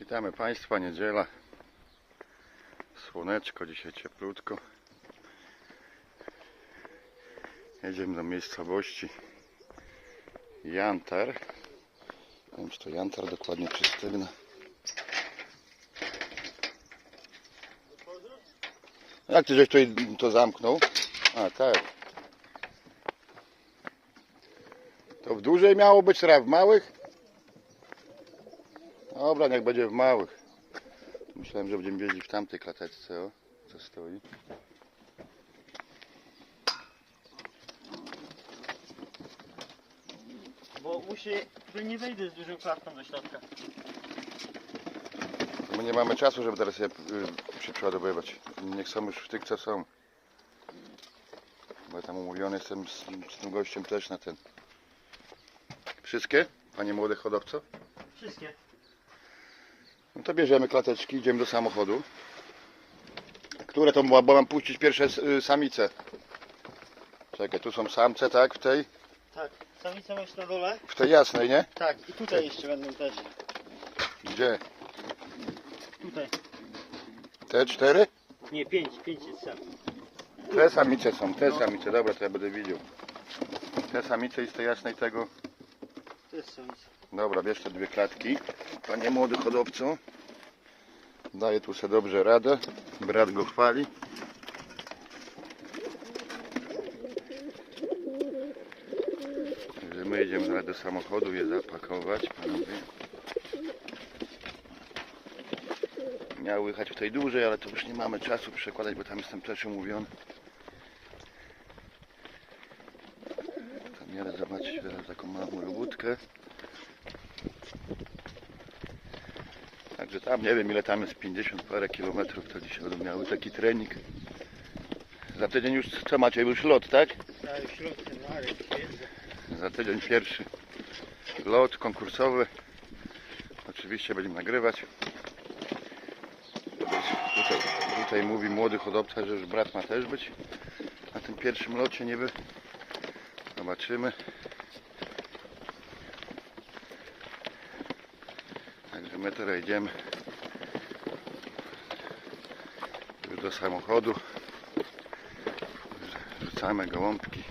Witamy Państwa, niedziela. Słoneczko, dzisiaj cieplutko. Jedziemy do miejscowości Jantar. Nie wiem, czy to Jantar dokładnie czy Stygna. Jak ty żeś tutaj to zamknął? A, tak. To w dużej miało być, czy w małych? Dobra, niech będzie w małych. Myślałem, że będziemy jeździć w tamtej klateczce, o, co stoi. Bo musi, że nie wejdę z dużą klatką do środka. My nie mamy czasu, żeby teraz je y, się przeładowywać. Niech są już w tych, co są. Bo ja tam umówiony jestem z, z tym gościem też na ten. Wszystkie? Panie młody hodowco? Wszystkie. No to bierzemy klateczki, idziemy do samochodu. Które to, bo mam puścić pierwsze y, samice. Czekaj, tu są samce, tak? W tej, Tak. Samica masz na dole? w tej jasnej, nie? Tak. I tutaj jeszcze będą też. Gdzie? Tutaj. Te cztery? Nie, pięć. Pięć jest sam. Te samice są, te samice, dobra, to ja będę widział. Te samice i z tej jasnej tego. Dobra, bierz te dwie klatki. Panie młody hodowco. Daje tu sobie dobrze radę. Brat go chwali. Także my jedziemy zaraz do samochodu je zapakować, panowie. Miały jechać w tej dużej, ale to już nie mamy czasu przekładać, bo tam jestem też umówiony. Jadę zobaczyć teraz taką małą robótkę. Także tam nie wiem ile tam jest 50 parę kilometrów to dzisiaj będą miały taki trening. Za tydzień już co macie już lot, tak? Tak, ale. Za tydzień pierwszy lot konkursowy. Oczywiście będziemy nagrywać. Tutaj, tutaj mówi młody hodowca, że już brat ma też być na tym pierwszym locie niby. Zobaczymy. Także my teraz idziemy już do samochodu. Rzucamy gołąbki.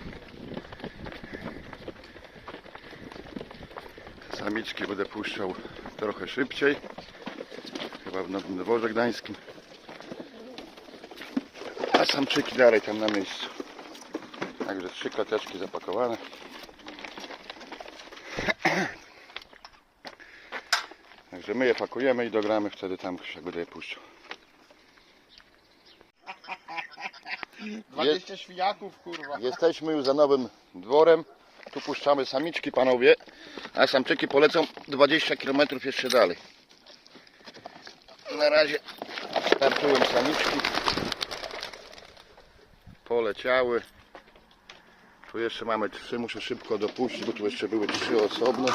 Samiczki będę puszczał trochę szybciej. Chyba w Nowym Dworze Gdańskim. A samczyki dalej tam na miejscu. Także trzy klateczki zapakowane. Także my je pakujemy i dogramy wtedy tam jak będę je puszczał. 20 świniaków, kurwa. Jesteśmy już za nowym dworem. Tu puszczamy samiczki, panowie. A samczyki polecą 20 km jeszcze dalej. Na razie starczyłem samiczki. Poleciały. Tu jeszcze mamy trzy, muszę szybko dopuścić, bo tu jeszcze były trzy osobne.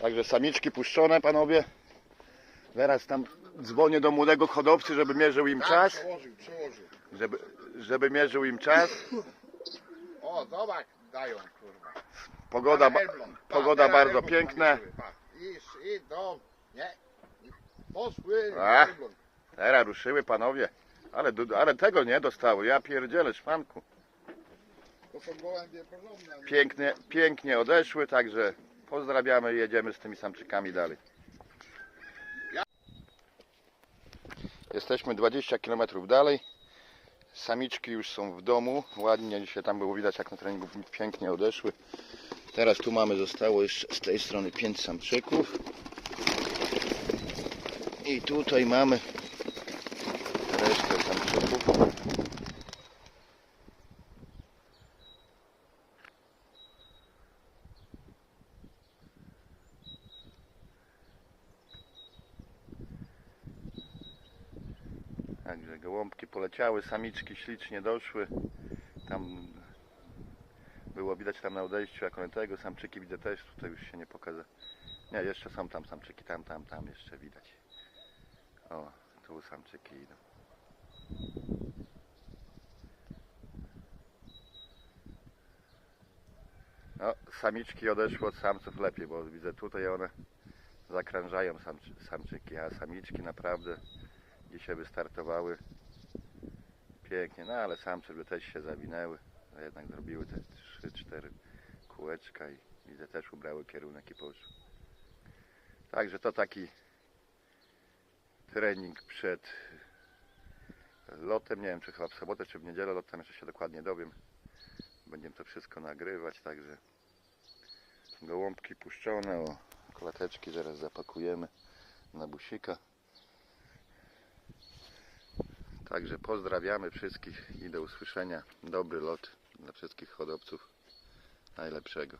Także samiczki puszczone, panowie. Teraz tam dzwonię do młodego hodowcy, żeby mierzył im Tak, czas. Przełożył, przełożył. Żeby, żeby mierzył im czas. O, zobacz, dają, kurwa. Pogoda, ba-. Pa, pogoda bardzo piękna. I, i do, nie. I Poszły, A. Teraz ruszyły panowie. Ale, ale tego nie dostały. Ja pierdzielę szwanku. Porządne. Pięknie, pięknie odeszły, także pozdrawiamy i jedziemy z tymi samczykami dalej. Jesteśmy 20 km dalej. Samiczki już są w domu. Ładnie dzisiaj tam było widać jak na treningu pięknie odeszły. Teraz tu mamy, zostało jeszcze z tej strony 5 samczyków. I tutaj mamy samczyków. Także gołąbki poleciały, samiczki ślicznie doszły. Tam było widać tam na odejściu jak one tego, samczyki widzę też, tutaj już się nie pokaże. Nie, jeszcze są tam samczyki, tam, tam, tam jeszcze widać. O, tu samczyki idą. No, samiczki odeszły od samców lepiej, bo widzę tutaj one zakrężają samczy, samczyki, a samiczki naprawdę dzisiaj wystartowały pięknie, no ale samce by też się zawinęły, a jednak zrobiły te 3-4 kółeczka i widzę też ubrały kierunek i poszły. Także to taki trening przed lotem, nie wiem czy chyba w sobotę czy w niedzielę lotem, jeszcze się dokładnie dowiem. Będziemy to wszystko nagrywać, także gołąbki puszczone, o klateczki zaraz zapakujemy na busika. Także pozdrawiamy wszystkich i do usłyszenia. Dobry lot dla wszystkich hodowców. Najlepszego.